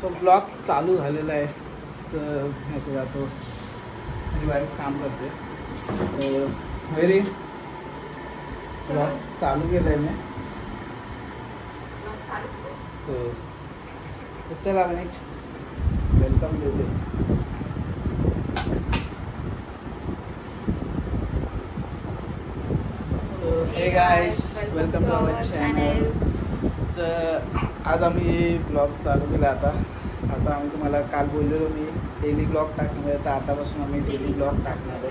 So blog चालू झालेला आहे. तर ह्याचं जातो माझी काम करते ब्लॉग चालू केलं आहे मी तर चला म्हणे वेलकम देते so hey guys welcome to our channel तर आज आम्ही ब्लॉग चालू केला आता. आता आम्ही तुम्हाला काल बोललेलो मी डेली ब्लॉग टाकणार आहे. तर आतापासून आम्ही डेली ब्लॉग टाकणार आहे.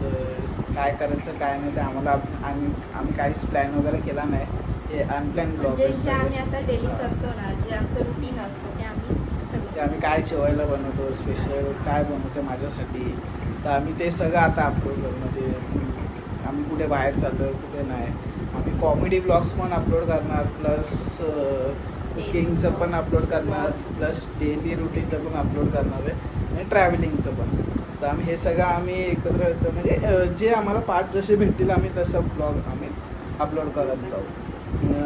तर काय करायचं काय नाही ते आम्हाला आणि आम्ही काहीच प्लॅन वगैरे केला नाही. हे अनप्लॅन ब्लॉग म्हणजे जे आम्ही आता डेली करतो ना जे आमचं रुटीन असतं ते आम्ही आम्ही काय जेवायला बनवतो स्पेशल काय बनवतो माझ्यासाठी. तर आम्ही ते सगळं आता अपलोड करू. म्हणजे आम्ही कुठे बाहेर चाललो कुठे नाही. आम्ही कॉमेडी ब्लॉग्स पण अपलोड करणार प्लस कुकिंगचं पण अपलोड करणार प्लस डेली रुटीनचं पण अपलोड करणार आहे आणि ट्रॅव्हलिंगचं पण. तर आम्ही हे सगळं आम्ही एकत्र येतो. म्हणजे जे आम्हाला पार्ट जसे भेटतील आम्ही तसं ब्लॉग आम्ही अपलोड करत जाऊ.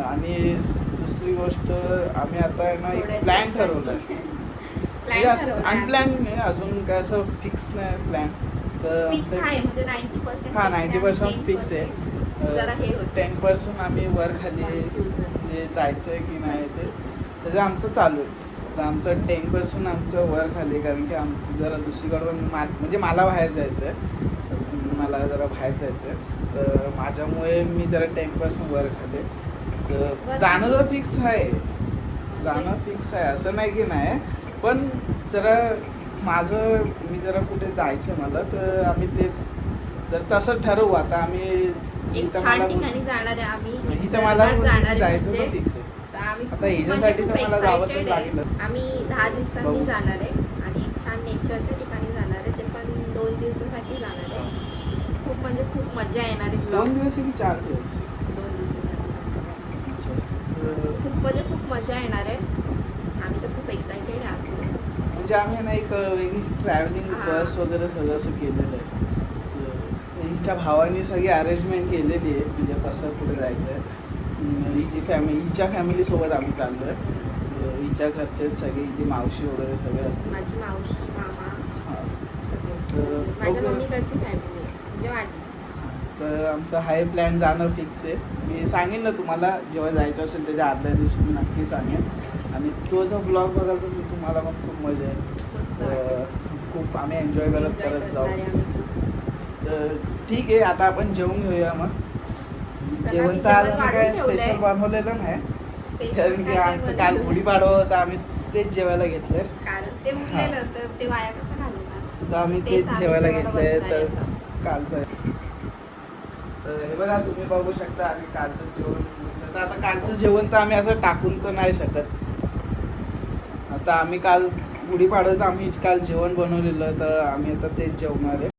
आणि दुसरी गोष्ट आम्ही आता आहे ना एक प्लॅन ठरवलं आहे असं अनप्लॅन नाही अजून काय असं फिक्स नाही प्लॅन तर म्हणजे हा नाईन्टी पर्सेंट फिक्स आहे. जरा हे होतं. टेन पर्सेंट आम्ही वर खाली म्हणजे जायचं आहे की नाही ते. त्याचं आमचं चालू आहे. तर आमचं टेन पर्सेंट आमचं वर खाली कारण की आमची जरा दुसरीकडून मा म्हणजे मला बाहेर जायचं आहे मला जरा बाहेर जायचं आहे तर माझ्यामुळे मी जरा टेन पर्सेंट वर खाली. तर जाणं? तर फिक्स आहे. जाणं फिक्स आहे. असं नाही की नाही. पण जरा माझं मी जरा कुठे जायचं मला तर आम्ही ते जर तसं ठरवू आता आम्ही एक इथं छान मला ठिकाणी जाणार आहे आम्ही इथं मला निसर्गात जाणार आहे जायचं म्हणजे. तर फिक्स आहे तर आम्ही आता खूप म्हणजे हिच्यासाठी खूप तर मला जावं तर excited आहे. लागलं. आम्ही दहा दिवसांनी बघू. जाणार आहे आणि एक छान नेचरच्या ठिकाणी जाणार आहे ते पण दोन दिवसासाठी जाणार आहे खूप म्हणजे खूप मजा येणार आहे दोन. दिवस आहे की चार दिवस दोन दिवसासाठी खूप म्हणजे खूप मजा येणार आहे आम्ही तर खूप एक्साइटेड आहोत. म्हणजे आम्ही ना एक वेगळी ट्रॅव्हलिंग. बस वगैरे सगळं असं केलेलं आहे. हिच्या भावाने सगळी अरेंजमेंट केलेली आहे म्हणजे कसं कुठे जायचं आहे हिची फॅमिली हिच्या फॅमिलीसोबत आम्ही चाललो आहे हिच्या घरचे सगळे हिची मावशी वगैरे सगळे असते माझी मावशी मामा हां. सगळे. तर माझ्या बघूया. मम्मीकडची फॅमिली म्हणजे माझीच. तर आमचा हाय प्लॅन जाणं फिक्स आहे मी सांगेन ना तुम्हाला जेव्हा जायचं असेल त्याच्या आदल्या दिवशी मी नक्की सांगेन आणि तो जो ब्लॉग बघाल तर मी तुम्हाला पण खूप मजा येईल मस्त तर वाटेल. खूप आम्ही एन्जॉय करत करत जाऊ आहे. तर ठीक आहे आता आपण जेवून घेऊया मग जेवण तर आज आम्ही काय. स्पेशल बनवलेलं नाही कारण की आमचं काल? गुढीपाडवा होता आम्ही तेच जेवायला उरलेलं तर ते वाया कसं घालवणार तर आम्ही तेच जेवायला घेतलंय तर आहे कालचं आहे. तर हे बघा तुम्ही बघू शकता आम्ही कालचं जेवण तर आता कालचं जेवण तर आम्ही असं टाकून तर नाही शकत. आता आम्ही काल गुढीपाडव्याचं आम्ही काल जेवण बनवलेलं तर आम्ही आता तेच जेवणार आहे.